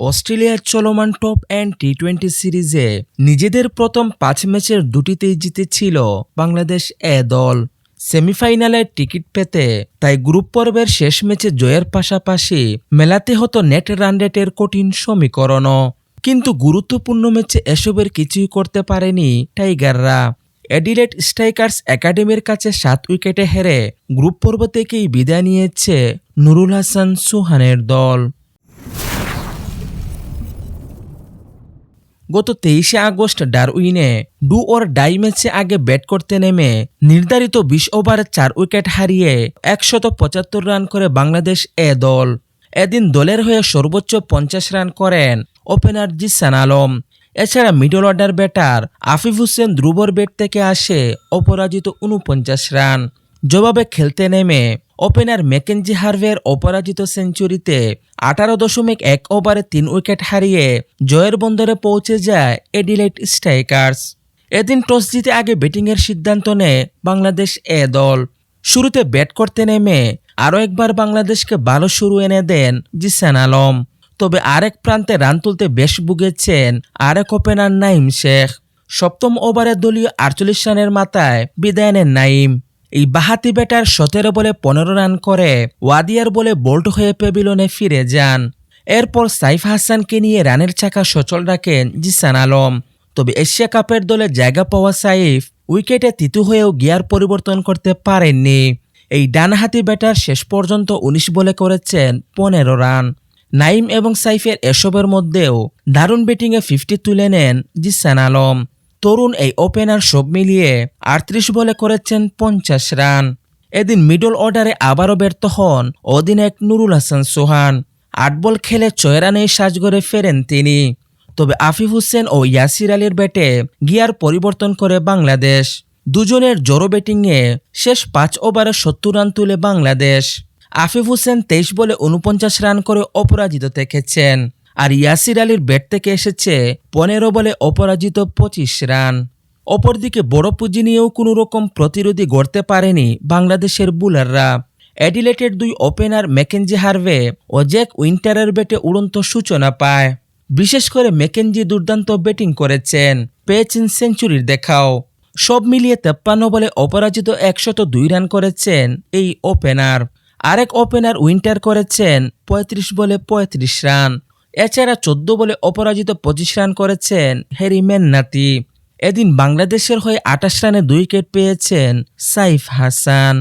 অস্ট্রেলিয়ার চলমান top and T twenty সিরিজে নিজেদের প্রথম পাঁচ ম্যাচের দুটিতেই জিতেছিল বাংলাদেশ এ দল। সেমিফাইনালের টিকিট পেতে তাই গ্রুপ পর্বের শেষ ম্যাচে জয়ের পাশাপাশি মেলাতে হতো নেট রান রেটের কঠিন সমীকরণও। কিন্তু গুরুত্বপূর্ণ ম্যাচে এসবের কিছুই করতে পারেনি টাইগাররা। অ্যাডিলেট স্ট্রাইকার্স একাডেমির কাছে সাত উইকেটে হেরে গ্রুপ পর্ব থেকেই বিদায় নিয়েছে নুরুল হাসান সুহানের দল। গত তেইশে আগস্ট ডারউইনে ডু ওর ডাই ম্যাচে আগে ব্যাট করতে নেমে নির্ধারিত বিশ ওভারে চার উইকেট হারিয়ে একশত পঁচাত্তর রান করে বাংলাদেশ এ দল। এদিন দলের হয়ে সর্বোচ্চ পঞ্চাশ রান করেন ওপেনার জিসান আলম। এছাড়া middle order batter Afif Hossain ধ্রুবর bat থেকে আসে অপরাজিত উনপঞ্চাশ রান। জবাবে খেলতে নেমে ওপেনার ম্যাকেনজি হার্ভের অপরাজিত সেঞ্চুরিতে আঠারো দশমিক এক ওভারে তিন উইকেট হারিয়ে জয়ের বন্দরে পৌঁছে যায় এডিলেট স্ট্রাইকার্স। এদিন টস জিতে আগে ব্যাটিংয়ের সিদ্ধান্ত নেয় বাংলাদেশ এ দল। শুরুতে ব্যাট করতে নেমে আরও একবার বাংলাদেশকে ভালো শুরু এনে দেন জিসান আলম। তবে আরেক প্রান্তে রান তুলতে বেশ ভুগেছেন আরেক ওপেনার নাইম শেখ। সপ্তম ওভারে দলীয় আটচল্লিশ রানের মাথায় বিদায় নেন নাইম। এই বাহাতি ব্যাটার সতেরো বলে পনেরো রান করে, ওয়াদিয়ার বলে বোল্ট হয়ে পেবিলনে ফিরে যান। এরপর সাইফ হাসানকে নিয়ে রানের চাকা সচল রাখেন জিসান আলম। তবে এশিয়া কাপের দলে জায়গা পাওয়া সাইফ উইকেটে তিতু হয়েও গিয়ার পরিবর্তন করতে পারেননি। এই ডানহাতি ব্যাটার শেষ পর্যন্ত উনিশ বলে করেছেন পনেরো রান। নাইম এবং সাইফের এসবের মধ্যেও দারুণ ব্যাটিংয়ে ফিফটি তুলে নেন জিসান আলম। তরুণ এই ওপেনার সব মিলিয়ে আটত্রিশ বলে করেছেন পঞ্চাশ রান। এদিন মিডল অর্ডারে আবারও ব্যর্থ হন অধিনায়ক নুরুল হাসান সোহান। আট বল খেলে ছয় রানেই সাজগড়ে ফেরেন তিনি। তবে আফিফ হোসেন ও ইয়াসির আলীর ব্যাটে গিয়ার পরিবর্তন করে বাংলাদেশ। দুজনের জোরো ব্যাটিংয়ে শেষ পাঁচ ওভারে সত্তর রান তুলে বাংলাদেশ। আফিফ হোসেন তেইশ বলে উনপঞ্চাশ রান করে অপরাজিত থেকেছেন। আর ইয়াসির আলীর ব্যাট থেকে এসেছে পনেরো বলে অপরাজিত পঁচিশ রান। অপরদিকে বড় পুঁজি নিয়েও কোনো রকম প্রতিরোধী গড়তে পারেনি বাংলাদেশের বুলাররা। অ্যাডিলেটের দুই ওপেনার ম্যাকেনজি হারভে ও জ্যাক উইন্টারের ব্যাটে উড়ন্ত সূচনা পায়। বিশেষ করে ম্যাকেনজি দুর্দান্ত ব্যাটিং করেছেন, পেয়েছেন সেঞ্চুরির দেখাও। সব মিলিয়ে তেপ্পান্ন বলে অপরাজিত একশত দুই রান করেছেন এই ওপেনার। আরেক ওপেনার উইন্টার করেছেন পঁয়ত্রিশ বলে পঁয়ত্রিশ রান। এছাড়া চোদ্দ বলে অপরাজিত পঁচিশ রান করেছেন হ্যারি নাতি এদিন বাংলাদেশের হয়ে আঠাশ রানে দুই উইকেট পেয়েছেন সাইফ হাসান।